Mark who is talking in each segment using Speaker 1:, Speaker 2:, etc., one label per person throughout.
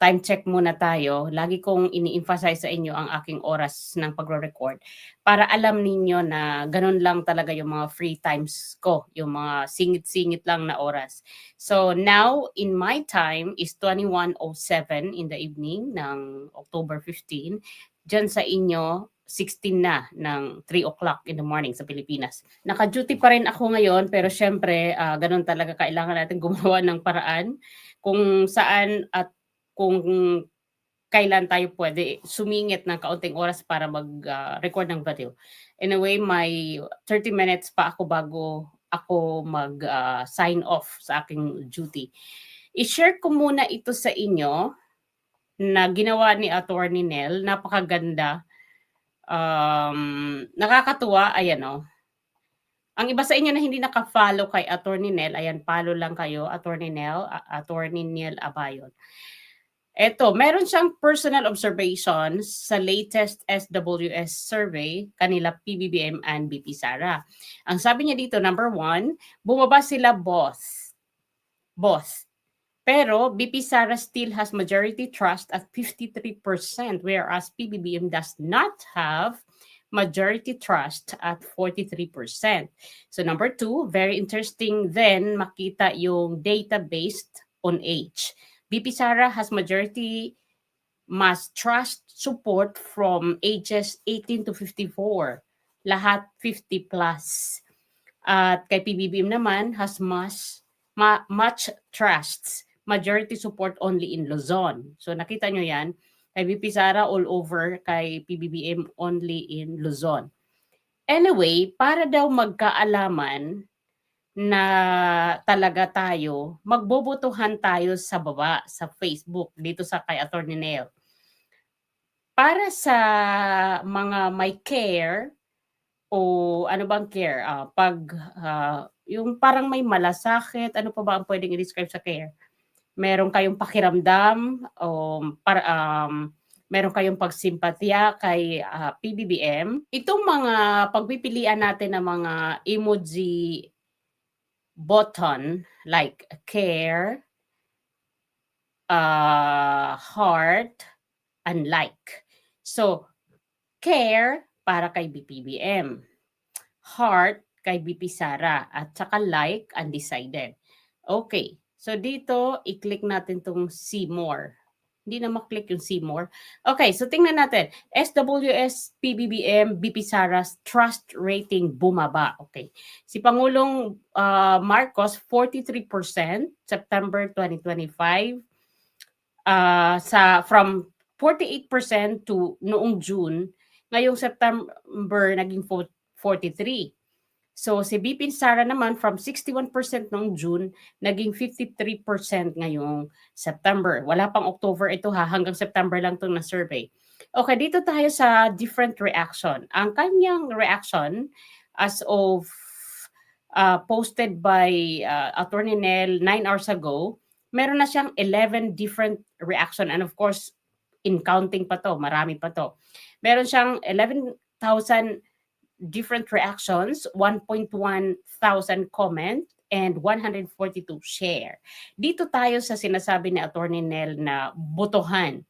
Speaker 1: time check muna tayo. Lagi kong ini-emphasize sa inyo ang aking oras ng pagre-record para alam ninyo na ganun lang talaga yung mga free times ko, yung mga singit-singit lang na oras. So now, in my time is 21.07 in the evening ng October 15. Diyan sa inyo, 16 na ng 3 o'clock in the morning sa Pilipinas. Naka-duty pa rin ako ngayon pero syempre ah, ganun talaga kailangan natin gumawa ng paraan kung saan at kung kailan tayo pwede sumingit ng kaunting oras para mag-record ng video. Anyway, may 30 minutes pa ako bago ako mag-sign off sa aking duty. I-share ko muna ito sa inyo na ginawa ni Attorney Nell. Napakaganda. Um, nakakatuwa. Ayan o. Ang iba sa inyo na hindi naka-follow kay Attorney Nell, ayan, follow lang kayo, Attorney Nell, A- Attorney Nell Abayon. Eto, meron siyang personal observations sa latest SWS survey, kanila PBBM and BP Sara. Ang sabi niya dito, number one, bumaba sila both. Both. Pero BP Sara still has majority trust at 53%, whereas PBBM does not have majority trust at 43%. So number two, very interesting then makita yung data based on age. BP Sara has majority mass trust support from ages 18 to 54. Lahat 50 plus. At kay PBBM naman has mass ma- much trusts. Majority support only in Luzon. So nakita nyo yan. Kay BP Sara all over, kay PBBM only in Luzon. Anyway, para daw magkaalaman na talaga tayo, magbobotohan tayo sa baba, sa Facebook, dito sa kay Attorney Nell. Para sa mga may care, o ano bang care? Ah, pag ah, yung parang may malasakit, ano pa ba ang pwedeng i-describe sa care? Meron kayong pakiramdam o para um, meron kayong pagsimpatya kay ah, PBBM. Itong mga pagpipilian natin ng mga emoji button like care, uh, heart, and like. So, care para kay BPBM. Heart kay BP Sara. At saka like, undecided. Okay. So, dito, i-click natin tong see more. Hindi na maklik yung see more. Okay, so tingnan natin. SWS, PBBM, BP Sara's trust rating bumaba. Okay. Si Pangulong uh, Marcos, 43% September 2025. Uh, sa from 48% to noong June, ngayong September naging 43. So si BP Sara naman from 61% noong June, naging 53% ngayong September. Wala pang October ito ha, hanggang September lang itong na-survey. Okay, dito tayo sa different reaction. Ang kanyang reaction as of uh, posted by uh, Attorney Nell 9 hours ago, meron na siyang 11 different reaction and of course, in counting pa to, marami pa to. Meron siyang 11,000 different reactions, 1.1 thousand comment, and 142 share. Dito tayo sa sinasabi ni Attorney Nell na botohan.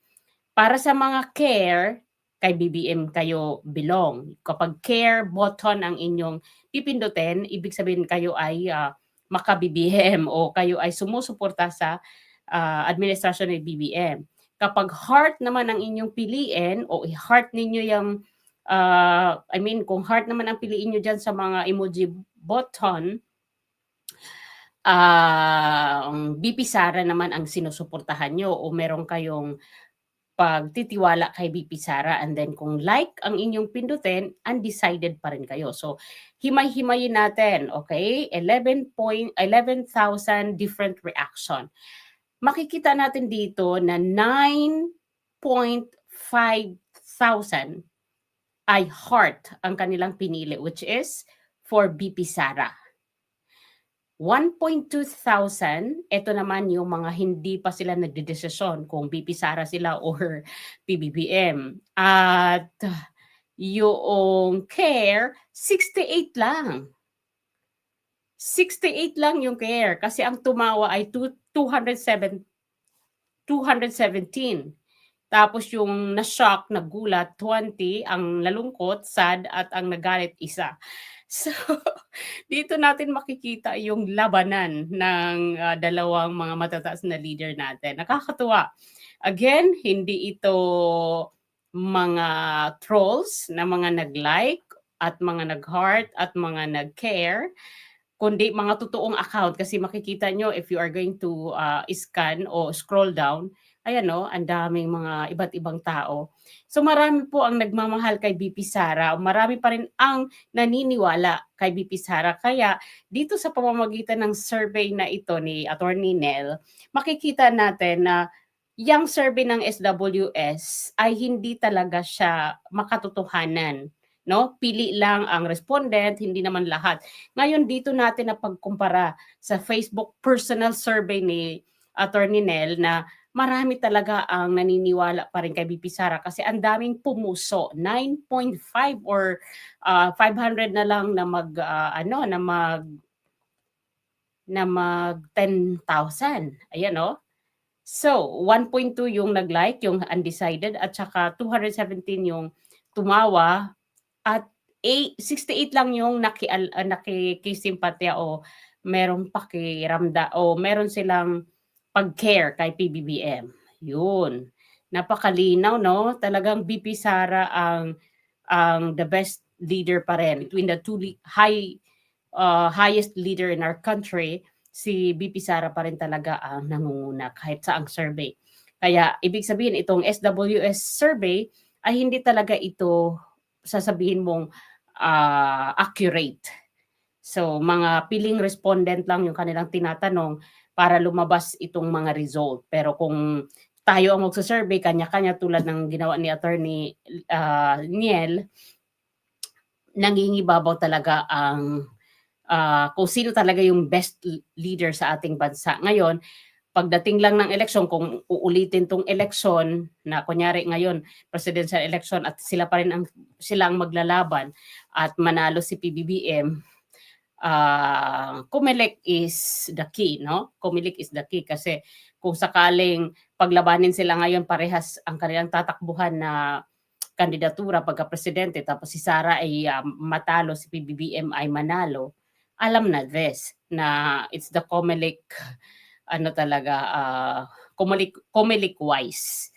Speaker 1: Para sa mga care, kay BBM kayo belong. Kapag care button ang inyong pipindutin, ibig sabihin kayo ay uh, maka-BBM o kayo ay sumusuporta sa uh, administrasyon ni BBM. Kapag heart naman ang inyong piliin o i-heart ninyo yung uh, I mean, kung heart naman ang piliin nyo dyan sa mga emoji button, uh, BP Sara naman ang sinusuportahan nyo o meron kayong pagtitiwala kay BP Sara and then kung like ang inyong pindutin, undecided pa rin kayo. So, himay-himayin natin, okay? 11 point 11,000 different reaction. Makikita natin dito na 9.5 thousand ay heart ang kanilang pinili which is for BP Sara. 1.2 thousand, ito naman yung mga hindi pa sila nagdedesisyon kung BP Sara sila or PBBM. At yung care, 68 lang. 68 lang yung care kasi ang tumawa ay 207k 217. Tapos yung na-shock, nagulat, 20, ang nalungkot, sad, at ang nagalit, isa. So, dito natin makikita yung labanan ng ah, dalawang mga matataas na leader natin. Nakakatuwa. Again, hindi ito mga trolls na mga nag-like at mga nag-heart at mga nag-care kundi mga totoong account kasi makikita nyo if you are going to uh, scan o scroll down, ayan no, ang daming mga iba't ibang tao. So marami po ang nagmamahal kay BP Sara, marami pa rin ang naniniwala kay BP Sara. Kaya dito sa pamamagitan ng survey na ito ni Attorney Nel, makikita natin na yung survey ng SWS ay hindi talaga siya makatotohanan. No? Pili lang ang respondent, hindi naman lahat. Ngayon dito natin na pagkumpara sa Facebook personal survey ni Attorney Nel na marami talaga ang naniniwala pa rin kay BP Sara kasi ang daming pumuso. 9.5 or uh, 500 na lang na mag uh, ano na mag na mag 10,000 ayan no so 1.2 yung nag-like yung undecided at saka 217 yung tumawa at 8, 68 lang yung naki, uh, nakikisimpatya o merong pakiramda o meron silang pag-care kay PBBM. Yun. Napakalinaw, no? Talagang BP Sara ang ang the best leader pa rin. Between the two high uh, highest leader in our country, si BP Sara pa rin talaga ang nangunguna kahit sa ang survey. Kaya ibig sabihin itong SWS survey ay hindi talaga ito sasabihin mong uh, accurate. So mga piling respondent lang yung kanilang tinatanong para lumabas itong mga result. Pero kung tayo ang magsa-survey kanya-kanya tulad ng ginawa ni attorney uh, Niel, nangingibabaw talaga ang uh, kung sino talaga yung best leader sa ating bansa. Ngayon, pagdating lang ng eleksyon, kung uulitin tong eleksyon na kunyari ngayon presidential election at sila pa rin ang sila ang maglalaban at manalo si PBBM, uh, Comelec is the key, no? Comelec is the key kasi kung sakaling paglabanin sila ngayon parehas ang kanilang tatakbuhan na kandidatura pagka presidente tapos si Sara ay uh, matalo, si PBBM ay manalo, alam na this na it's the Comelec ano talaga uh, Comelec, Comelec wise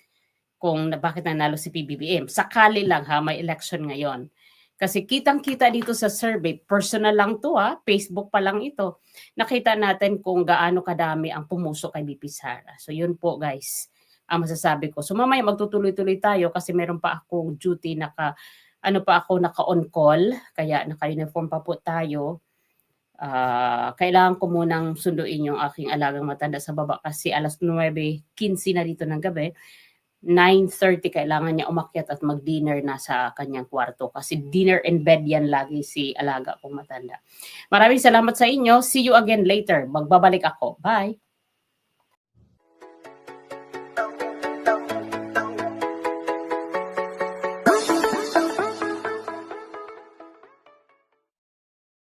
Speaker 1: kung na, bakit nanalo si PBBM. Sakali lang ha, may election ngayon. Kasi kitang-kita dito sa survey, personal lang to ha, Facebook pa lang ito. Nakita natin kung gaano kadami ang pumuso kay BP Sara. So yun po guys, ang masasabi ko. So mamaya magtutuloy-tuloy tayo kasi meron pa akong duty naka ano pa ako naka-on call, kaya naka-uniform pa po tayo. Uh, kailangan ko munang sunduin yung aking alagang matanda sa baba kasi alas 9.15 na dito ng gabi. 9.30 kailangan niya umakyat at mag-dinner na sa kanyang kwarto kasi dinner in bed yan lagi si alaga kong matanda. Maraming salamat sa inyo. See you again later. Magbabalik ako. Bye!